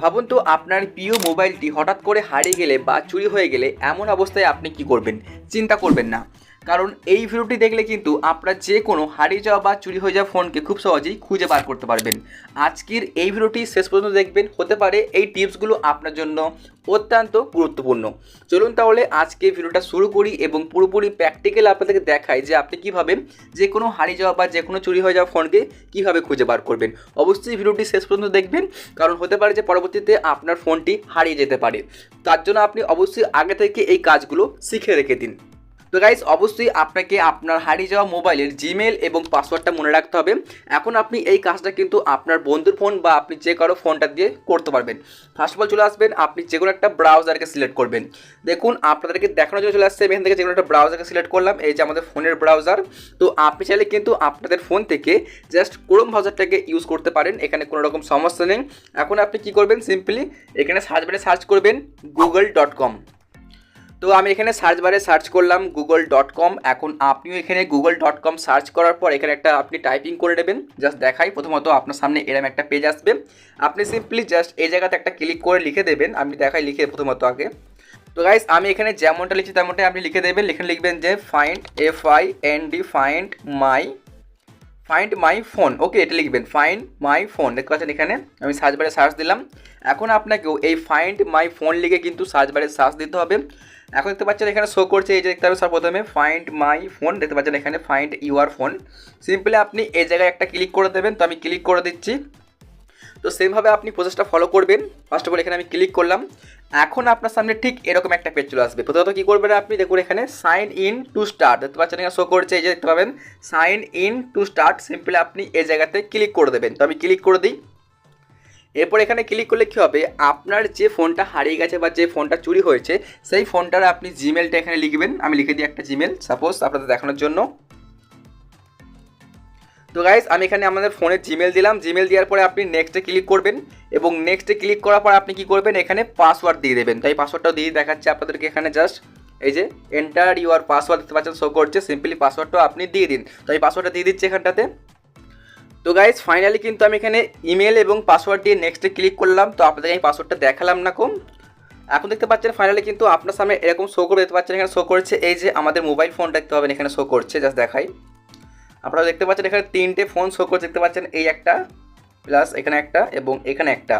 ভাবুন তো আপনার প্রিয় মোবাইলটি হঠাৎ করে হারিয়ে গেলে বা চুরি হয়ে গেলে এমন অবস্থায় আপনি কি করবেন? চিন্তা করবেন না। কারণ এই ভিডিওটি দেখলে কিন্তু আপনার যে কোনো হারিয়ে যাওয়া বা চুরি হয়ে যাওয়া ফোনকে খুব সহজেই খুঁজে বার করতে পারবেন। আজকের এই ভিডিওটি শেষ পর্যন্ত দেখবেন। হতে পারে এই টিপসগুলো আপনার জন্য অত্যন্ত গুরুত্বপূর্ণ। চলুন তাহলে আজকে ভিডিওটা শুরু করি এবং পুরোপুরি প্র্যাকটিক্যাল আপনাদেরকে দেখাই যে আপনি কীভাবে যে কোনো হারিয়ে যাওয়া বা যে কোনো চুরি হয়ে যাওয়া ফোনকে কীভাবে খুঁজে বার করবেন। অবশ্যই ভিডিওটি শেষ পর্যন্ত দেখবেন, কারণ হতে পারে যে পরবর্তীতে আপনার ফোনটি হারিয়ে যেতে পারে। তার জন্য আপনি অবশ্যই আগে থেকে এই কাজগুলো শিখে রেখে দিন। তো গাইজ অবশ্যই আপনাকে আপনার হারিয়ে যাওয়া মোবাইলের জিমেল এবং পাসওয়ার্ডটা মনে রাখতে হবে। এখন আপনি এই কাজটা কিন্তু আপনার বন্ধুর ফোন বা আপনি যে কারও ফোনটা দিয়ে করতে পারবেন। ফার্স্ট অফ অল চলে আসবেন, আপনি যে কোনো একটা ব্রাউজারকে সিলেক্ট করবেন। দেখুন, আপনাদেরকে দেখানোর জন্য চলে আসছে এখান থেকে যে কোনো একটা ব্রাউজারকে সিলেক্ট করলাম, এই যে আমাদের ফোনের ব্রাউজার তো আপনি চাইলে কিন্তু আপনাদের ফোন থেকে জাস্ট ক্রোম ব্রাউজারটাকে ইউজ করতে পারেন, এখানে কোনো রকম সমস্যা নেই। এখন আপনি কি করবেন সিম্পলি এখানে সার্চ বারে সার্চ করবেন গুগল ডট কম তো আমি এখানে সার্চ বারে সার্চ করলাম গুগল ডট কম এখন আপনিও এখানে গুগল ডট কম সার্চ করার পর এখানে একটা আপনি টাইপিং করে নেবেন। জাস্ট দেখাই, প্রথমত আপনার সামনে এরম একটা পেজ আসবে। আপনি সিম্পলি জাস্ট এই জায়গাতে একটা ক্লিক করে লিখে দেবেন। আমি দেখাই লিখে প্রথমত আগে। তো গাইস আমি এখানে যেমনটা লিখছি তেমনটাই আপনি লিখে দেবেন। লিখে লিখবেন যে find F I N D find my find my phone okay এটা লিখবেন ফাইন্ড মাই ফোন দেখতে পাচ্ছেন এখানে? আমি সার্চ বারে সার্চ দিলাম। এখন আপনাকেও এই ফাইন্ড মাই ফোন লিখে কিন্তু সার্চ বারে সার্চ দিতে হবে। এখন দেখতে পাচ্ছেন এখানে শো করছে, এই যে দেখতে হবে সব প্রথমে ফাইন্ড মাই ফোন দেখতে পাচ্ছেন এখানে ফাইন্ড ইউর ফোন সিম্পলি আপনি এই জায়গায় একটা ক্লিক করে দেবেন। তো আমি ক্লিক করে দিচ্ছি। তো সেমভাবে আপনি প্রসেসটা ফলো করবেন। ফার্স্ট অফ অল এখানে আমি ক্লিক করলাম। এখন আপনার সামনে ঠিক এরকম একটা পেজ চলে আসবে। প্রথমত কী করবেন আপনি? দেখুন, এখানে সাইন ইন টু স্টার্ট দেখতে পাচ্ছেন, এখানে শো করছে, এই যে দেখতে পাবেন sign in to start simply আপনি এই জায়গাতে ক্লিক করে দেবেন। তো আমি ক্লিক করে দিই। এরপর এখানে ক্লিক করলে কী হবে? আপনার যে ফোনটা হারিয়ে গেছে বা যে ফোনটা চুরি হয়েছে, সেই ফোনটার আপনি জিমেলটা এখানে লিখবেন। আমি লিখে দিই একটা জিমেল সাপোজ আপনাদের দেখানোর জন্য। তো গাইস আমি এখানে আমাদের ফোনে জিমেল দিলাম। জিমেল দেওয়ার পরে আপনি নেক্সটে ক্লিক করবেন এবং নেক্সটে ক্লিক করার পর আপনি কি করবেন? এখানে পাসওয়ার্ড দিয়ে দেবেন। তাই পাসওয়ার্ডটাও দিয়ে দেখাচ্ছে আপনাদেরকে এখানে জাস্ট এই যে এন্টার ইউর পাসওয়ার্ড দেখতে পাচ্ছেন শো করছে। সিম্পলি পাসওয়ার্ডটাও আপনি দিয়ে দিন। তো এই পাসওয়ার্ডটা দিয়ে দিচ্ছি এখানটাতে। তো গাইজ ফাইনালি কিন্তু আমি এখানে ইমেল এবং পাসওয়ার্ড দিয়ে নেক্সটে ক্লিক করলাম। তো আপনাদের এই পাসওয়ার্ডটা দেখালাম না কম। এখন দেখতে পাচ্ছেন ফাইনালি কিন্তু আপনার সামনে এরকম শো করে দেখতে পাচ্ছেন, এখানে শো করছে। এই যে, আমাদের মোবাইল ফোন দেখতে পাবেন, এখানে শো করছে। জাস্ট দেখাই। আপনারা দেখতে পাচ্ছেন এখানে তিনটে ফোন শো করে দেখতে পাচ্ছেন এই একটা, প্লাস এখানে একটা এবং এখানে একটা।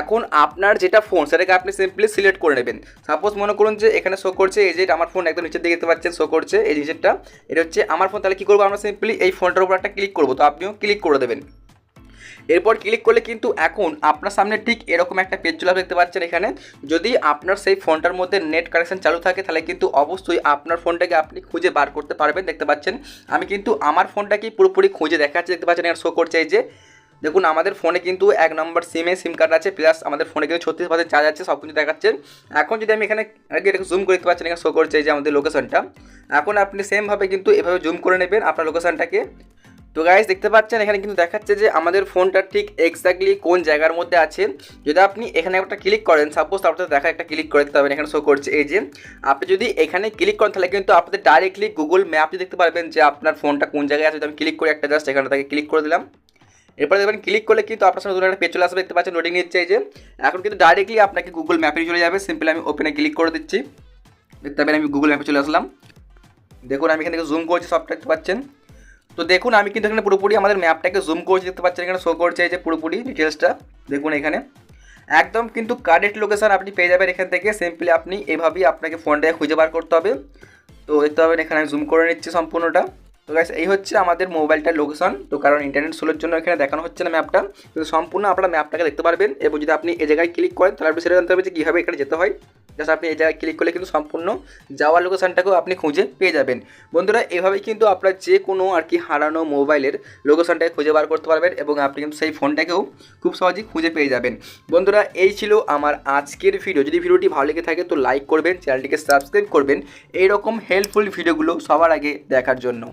এখন আপনার যেটা ফোন, সেটাকে আপনি সিম্পলি সিলেক্ট করে নেবেন। সাপোজ মনে করুন যে এখানে শো করছে এই যে আমার ফোন একদম নিচের দিকে দেখতে পাচ্ছেন, শো করছে এই নিচেরটা এটা হচ্ছে আমার ফোন, তাহলে কী করব? আমরা সিম্পলি এই ফোনটার উপর একটা ক্লিক করব। তো আপনিও ক্লিক করে দেবেন। এরপর ক্লিক করলে কিন্তু এখন আপনার সামনে ঠিক এরকম একটা পেজ চলে দেখতে পাচ্ছেন এখানে। যদি আপনার সেই ফোনটার মধ্যে নেট কানেকশন চালু থাকে, তাহলে কিন্তু অবশ্যই আপনার ফোনটাকে আপনি খুঁজে বার করতে পারবেন, দেখতে পাচ্ছেন। আমি কিন্তু আমার ফোনটাকেই পুরোপুরি খুঁজে দেখাচ্ছি, দেখতে পাচ্ছেন এখানে শো করছে এই যে। দেখুন, আমাদের ফোনে কিন্তু এক নম্বর সিমে সিম কার্ড আছে প্লাস আমাদের ফোনে কিন্তু ছত্রিশ পার্সেন্ট চার্জ আছে সব কিছু দেখাচ্ছে। এখন যদি আমি এখানে আগে এটাকে জুম করে দেখতে পাচ্ছেন, এখানে শো করছে যে আমাদের লোকেশনটা এখন আপনি সেমভাবে কিন্তু এভাবে জুম করে নেবেন আপনার লোকেশনটাকে তো গাইজ দেখতে পাচ্ছেন, এখানে কিন্তু দেখাচ্ছে যে আমাদের ফোনটা ঠিক এক্স্যাক্টলি কোন জায়গার মধ্যে আছে। যদি আপনি এখানে একটা ক্লিক করেন সাপোজ আপনাদের দেখা একটা ক্লিক করে দিতে পারবেন এখানে শো করছে এই যে। আপনি যদি এখানে ক্লিক করেন, তাহলে কিন্তু আপনাদের ডাইরেক্টলি গুগল ম্যাপে দেখতে পারবেন যে আপনার ফোনটা কোন জায়গায় আছে। যদি আমি ক্লিক করে একটা জাস্ট এখানে তাকে ক্লিক করে দিলাম। এরপরে দেখবেন ক্লিক করলে কিন্তু আপনার সামনে একটা পেজ চলে আসবে, দেখতে পাচ্ছেন লোডিং নিচ্ছে এই যে। এখন কিন্তু ডাইরেক্টলি আপনাকে গুগল ম্যাপে চলে যাবে। সিম্পলি আমি ওপেনে ক্লিক করে দিচ্ছি। দেখতে পাবেন, আমি গুগল ম্যাপে চলে আসলাম। দেখুন, আমি এখান থেকে জুম করছি, সবটা দেখতে পাচ্ছেন। তো দেখুন, আমি কিন্তু এখানে পুরোপুরি আমাদের ম্যাপটাকে জুম করছি, দেখতে পাচ্ছেন এখানে শো করছে এই যে পুরোপুরি ডিটেলসটা দেখুন এখানে। একদম কিন্তু কারেক্ট লোকেশান আপনি পেয়ে যাবেন এখান থেকে। সিম্পলি আপনি এভাবেই আপনাকে ফোনটাকে খুঁজে বার করতে হবে। তো দেখতে পাবেন, এখানে আমি জুম করে নিচ্ছি সম্পূর্ণটা। তো গাইস এই হচ্ছে আমাদের মোবাইলটার লোকেশন তো কারণ ইন্টারনেট স্লোর জন্য এখানে দেখানো হচ্ছে না ম্যাপটা কিন্তু সম্পূর্ণ আপনারা ম্যাপটাকে দেখতে পারবেন। এবং যদি আপনি এই জায়গায় ক্লিক করেন, তাহলে আপনি সেটা জানতে পারবেন যে কীভাবে এখানে যেতে হয়। জাস্ট আপনি এই জায়গায় ক্লিক করলে কিন্তু সম্পূর্ণ যাওয়ার লোকেশনটাকেও আপনি খুঁজে পেয়ে যাবেন। বন্ধুরা, এভাবেই কিন্তু আপনার যে কোনো আর কি হারানো মোবাইলের লোকেশানটাকে খুঁজে বার করতে পারবেন এবং আপনি কিন্তু সেই ফোনটাকেও খুব সহজেই খুঁজে পেয়ে যাবেন। বন্ধুরা, এই ছিল আমার আজকের ভিডিও যদি ভিডিওটি ভালো লেগে থাকে, তো লাইক করবেন চ্যানেলটিকে সাবস্ক্রাইব করবেন। এইরকম হেল্পফুল ভিডিওগুলো সবার আগে দেখার জন্য।